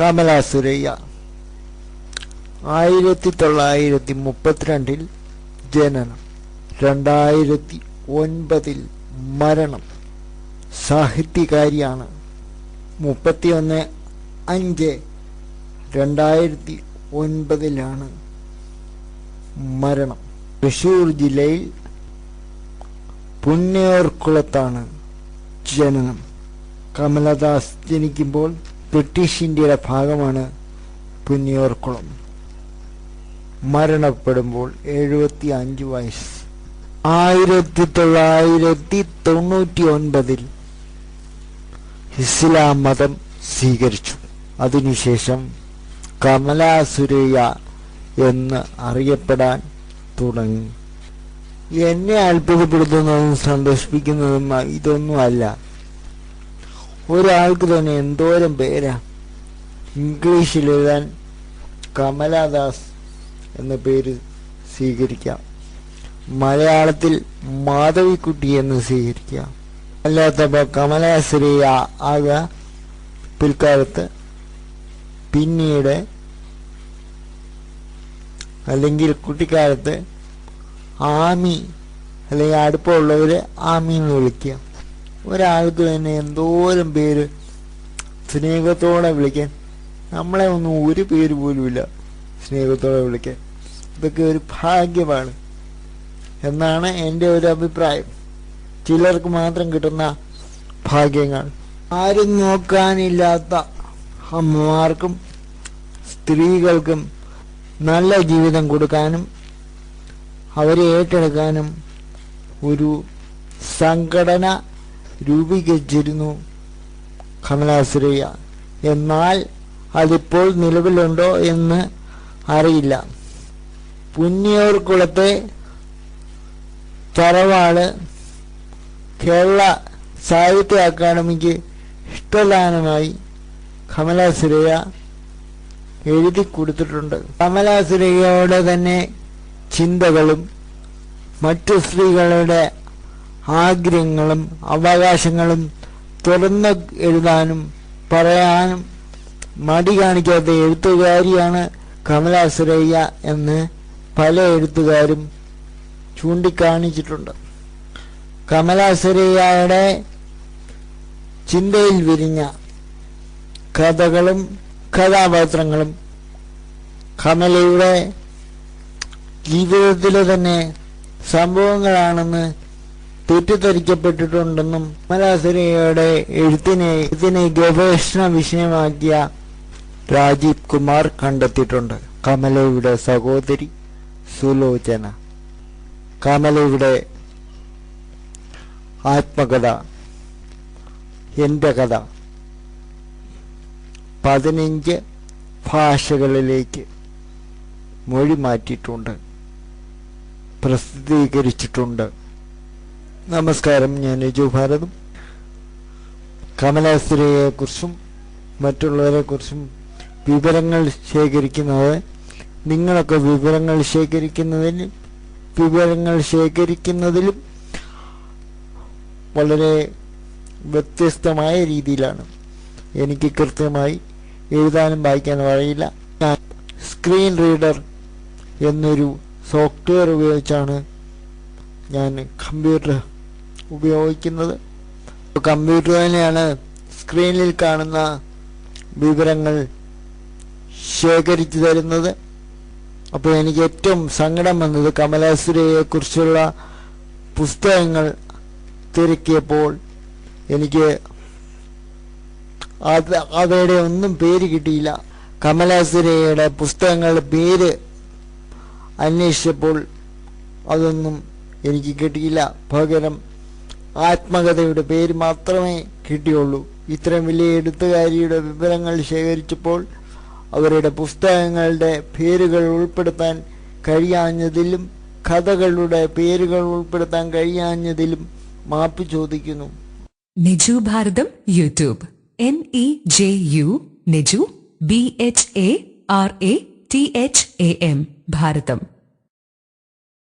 കമലാസുരയ്യ. ആയിരത്തി തൊള്ളായിരത്തി മുപ്പത്തിരണ്ടിൽ ജനനം. രണ്ടായിരത്തി ഒൻപതിൽ മരണം. സാഹിത്യകാരിയാണ്. മുപ്പത്തിയൊന്ന് അഞ്ച് രണ്ടായിരത്തി ഒൻപതിലാണ് മരണം. തൃശൂർ ജില്ലയിൽ പുന്നയൂർക്കുളത്താണ് ജനനം. കമലദാസ് ജനിക്കുമ്പോൾ ബ്രിട്ടീഷ് ഇന്ത്യയുടെ ഭാഗമാണ് പുന്നിയൂർക്കുളം. മരണപ്പെടുമ്പോൾ എഴുപത്തി അഞ്ച് വയസ്സ്. ആയിരത്തി തൊള്ളായിരത്തി തൊണ്ണൂറ്റി ഒൻപതിൽ ഇസ്ലാം മതം സ്വീകരിച്ചു. അതിനുശേഷം കമലാസുരയ്യ എന്ന് അറിയപ്പെടാൻ തുടങ്ങി. എന്നെ അത്ഭുതപ്പെടുത്തുന്നതും സന്തോഷിപ്പിക്കുന്നതും ഇതൊന്നും അല്ല ഒരാൾക്ക് തന്നെ എന്തോരം പേരാ. ഇംഗ്ലീഷിൽ എഴുതാൻ കമലാദാസ് എന്ന പേര് സ്വീകരിക്കാം. മലയാളത്തിൽ മാധവിക്കുട്ടി എന്ന് സ്വീകരിക്കാം. അല്ലാത്തപ്പോൾ കമലാശ്രീ ആക പിൽക്കാലത്ത് പിന്നീട് അല്ലെങ്കിൽ കുട്ടിക്കാലത്ത് ആമി അല്ലെങ്കിൽ അടുപ്പമുള്ളവര് ആമി എന്ന് ഒരാൾക്ക് തന്നെ എന്തോരം പേര് സ്നേഹത്തോടെ വിളിക്കാൻ. നമ്മളെ ഒന്നും ഒരു പേര് പോലുമില്ല സ്നേഹത്തോടെ വിളിക്കാൻ. ഇതൊക്കെ ഒരു ഭാഗ്യമാണ്. എന്നാണ് എന്റെ ഒരു അഭിപ്രായം. ചിലർക്ക് മാത്രം കിട്ടുന്ന ഭാഗ്യങ്ങൾ. ആരും നോക്കാനില്ലാത്ത അമ്മമാർക്കും സ്ത്രീകൾക്കും നല്ല ജീവിതം കൊടുക്കാനും അവരെ ഏറ്റെടുക്കാനും ഒരു സംഘടന രൂപീകരിച്ചിരുന്നു കമലാസുരയ്യ. എന്നാൽ അതിപ്പോൾ നിലവിലുണ്ടോ എന്ന് അറിയില്ല. പുന്നിയൂർക്കുളത്തെ തറവാട് കേരള സാഹിത്യ അക്കാദമിക്ക് ഇഷ്ടദാനമായി കമലാസുരയ്യ എഴുതി കൊടുത്തിട്ടുണ്ട്. കമലാസുരയ്യയുടെ തന്നെ ചിന്തകളും മറ്റു സ്ത്രീകളുടെ ആഗ്രഹങ്ങളും അവകാശങ്ങളും തുറന്ന് എഴുതാനും പറയാനും മടി കാണിക്കാത്ത എഴുത്തുകാരിയാണ് കമലാസുരയ്യ എന്ന് പല എഴുത്തുകാരും ചൂണ്ടിക്കാണിച്ചിട്ടുണ്ട്. കമലാസുരയ്യയുടെ ചിന്തയിൽ വിരിഞ്ഞ കഥകളും കഥാപാത്രങ്ങളും കമലയുടെ ജീവിതത്തിലെ തന്നെ സംഭവങ്ങളാണെന്ന് തെറ്റിദ്ധരിക്കപ്പെട്ടിട്ടുണ്ടെന്നും കമലാസുരയ്യയുടെ എഴുത്തിനെ ഇതിനെ ഗവേഷണ വിഷയമാക്കിയ രാജീവ് കുമാർ കണ്ടെത്തിയിട്ടുണ്ട്. കമലയുടെ സഹോദരി സുലോചന. കമലയുടെ ആത്മകഥ എന്റെ കഥ. പതിനഞ്ച് ഭാഷകളിലേക്ക് മൊഴി മാറ്റിയിട്ടുണ്ട്. പ്രസിദ്ധീകരിച്ചിട്ടുണ്ട്. നമസ്കാരം ഞാൻ രജു ഭാരതം. മറ്റുള്ളവരെ കുറിച്ചും വിവരങ്ങൾ ശേഖരിക്കുന്നത് നിങ്ങളൊക്കെ വിവരങ്ങൾ ശേഖരിക്കുന്നതിന് വിവരങ്ങൾ ശേഖരിക്കുന്നതിലും വളരെ വ്യത്യസ്തമായ രീതിയിലാണ്. എനിക്ക് കൃത്യമായി എഴുതാനും വായിക്കാനും അറിയില്ല. ഞാൻ സ്ക്രീൻ റീഡർ എന്നൊരു സോഫ്റ്റ്വെയർ ഉപയോഗിച്ചാണ് ഞാൻ കമ്പ്യൂട്ടർ ഉപയോഗിക്കുന്നത്. കമ്പ്യൂട്ടർ തന്നെയാണ് സ്ക്രീനിൽ കാണുന്ന വിവരങ്ങൾ ശേഖരിച്ചു തരുന്നത്. അപ്പോൾ എനിക്ക് ഏറ്റവും സങ്കടം വന്നത് കമലാസുരയെ കുറിച്ചുള്ള പുസ്തകങ്ങൾ തിരക്കിയപ്പോൾ എനിക്ക് അത് അവയുടെ ഒന്നും പേര് കിട്ടിയില്ല. കമലാസുരയുടെ പുസ്തകങ്ങളുടെ പേര് അന്വേഷിച്ചപ്പോൾ അതൊന്നും എനിക്ക് കിട്ടിയില്ല. പകരം ആത്മകഥയുടെ പേര് മാത്രമേ കിട്ടിയുള്ളൂ. ഇത്രയും വലിയ എഴുത്തുകാരിയുടെ വിവരങ്ങൾ ശേഖരിച്ചപ്പോൾ അവരുടെ പുസ്തകങ്ങളുടെ പേരുകൾ ഉൾപ്പെടുത്താൻ കഴിയാഞ്ഞതിലും കഥകളുടെ പേരുകൾ ഉൾപ്പെടുത്താൻ കഴിയാഞ്ഞതിലും മാപ്പ് ചോദിക്കുന്നു. Niju Bharatham YouTube. N E J U Niju. B H A R A T H A M Bharatham.